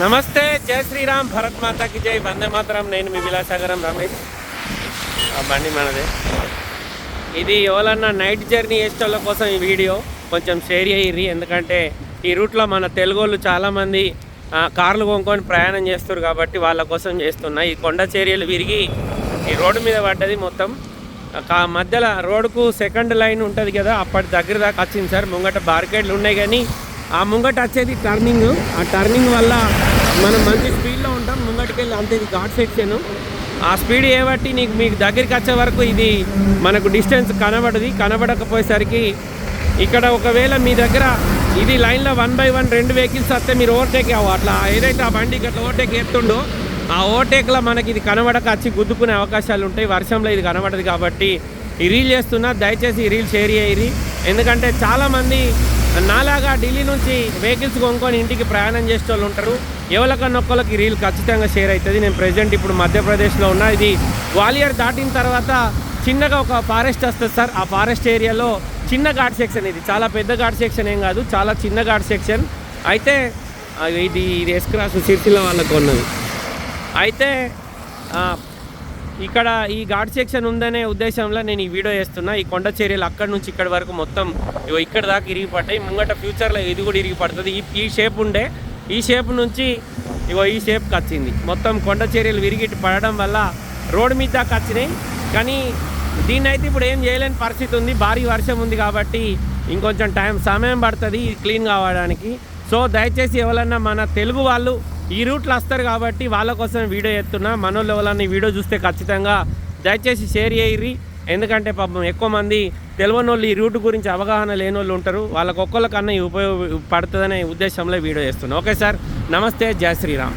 నమస్తే జై శ్రీరామ్ భరత్ మాతాకి జై. వందే మాతరం నేను మీ విలాసాగరం రమేష్. ఆ బండి మనదే. ఇది ఎవరన్నా నైట్ జర్నీ చేసేటోళ్ళ కోసం ఈ వీడియో. కొంచెం షేర్ చేయర్రి ఎందుకంటే ఈ రూట్లో మన తెలుగు వాళ్ళు చాలామంది కార్లు కొనుక్కొని ప్రయాణం చేస్తారు కాబట్టి వాళ్ళ కోసం చేస్తున్నా. ఈ కొండ చర్యలు విరిగి ఈ రోడ్డు మీద పడ్డది మొత్తం. కా- మధ్యలో రోడ్డుకు సెకండ్ లైన్ ఉంటుంది కదా అప్పటి దగ్గర దాకా వచ్చింది సార్. ముంగట బార్కెట్లు ఉన్నాయి కానీ ఆ ముంగట వచ్చేది టర్నింగ్ ఆ టర్నింగ్ వల్ల మనం మంచి స్పీడ్లో ఉంటాం ముంగటికెళ్ళి అంతే ఇది ఘాట్ సెక్షన్ ఆ స్పీడ్ ఏబట్టి నీకు మీకు దగ్గరికి వచ్చే వరకు ఇది మనకు డిస్టెన్స్ కనబడది. కనబడకపోయేసరికి ఇక్కడ ఒకవేళ మీ దగ్గర ఇది లైన్లో వన్ బై వన్ రెండు వెహికల్స్ వస్తే మీరు ఓవర్టేక్ అవ్వ. అట్లా ఏదైతే ఆ బండి అట్లా ఓవర్టేక్ ఎత్తుండో ఆ ఓవర్టేక్లో మనకి ఇది కనబడక వచ్చి గుద్దుకునే అవకాశాలు ఉంటాయి. వర్షంలో ఇది కనబడదు కాబట్టి ఈ రీల్ చేస్తున్నా దయచేసి ఈ రీల్ షేర్ చేయరి ఎందుకంటే చాలామంది నాలాగా ఢిల్లీ నుంచి వెహికల్స్ కొనుక్కొని ఇంటికి ప్రయాణం చేసే వాళ్ళు ఉంటారు. ఎవరికన్నా రీల్ ఖచ్చితంగా షేర్ అవుతుంది. నేను ప్రజెంట్ ఇప్పుడు మధ్యప్రదేశ్లో ఉన్నా. ఇది గ్వాలియర్ దాటిన తర్వాత చిన్నగా ఒక ఫారెస్ట్ వస్తుంది సార్. ఆ ఫారెస్ట్ ఏరియాలో చిన్న ఘాట్ సెక్షన్ ఇది. చాలా పెద్ద ఘాట్ సెక్షన్ ఏం కాదు. చాలా చిన్న ఘాట్ సెక్షన్. అయితే ఇది ఇది ఎస్క్రాస్ సిరిసిల్ల వాళ్ళకు ఉన్నది అయితే ఇక్కడ ఈ ఘాట్ సెక్షన్ ఉందనే ఉద్దేశంలో నేను ఈ వీడియో చేస్తున్నా. ఈ కొండ చర్యలు అక్కడి నుంచి ఇక్కడి వరకు మొత్తం ఇగో ఇక్కడ దాకా ఇరిగి పడ్డాయి ముంగట ఫ్యూచర్లో ఇది కూడా ఇరిగి పడుతుంది ఈ ఈ షేప్ ఉండే ఈ షేప్ నుంచి ఇగో ఈ షేప్కి వచ్చింది మొత్తం కొండ చర్యలు విరిగి పడడం వల్ల రోడ్డు మీద దాకా వచ్చినాయి కానీ దీన్ని అయితే ఇప్పుడు ఏం చేయలేని పరిస్థితి ఉంది. భారీ వర్షం ఉంది కాబట్టి ఇంకొంచెం టైం సమయం పడుతుంది ఇది క్లీన్ కావడానికి. సో దయచేసి ఎవరన్నా మన తెలుగు వాళ్ళు ఈ రూట్లో వస్తారు కాబట్టి వాళ్ళ కోసం వీడియో ఎత్తున్నా మనోళ్ళు ఎవరన్నా ఈ వీడియో చూస్తే ఖచ్చితంగా దయచేసి షేర్ చేయరి ఎందుకంటే పాపం ఎక్కువ మంది తెలియని వాళ్ళు ఈ రూట్ గురించి అవగాహన లేని వాళ్ళు ఉంటారు. వాళ్ళకొక్కళ్ళకన్నా ఉపయోగపడుతుందనే ఉద్దేశంలో వీడియో చేస్తున్నాను ఓకే సార్. నమస్తే. జయ శ్రీరామ్.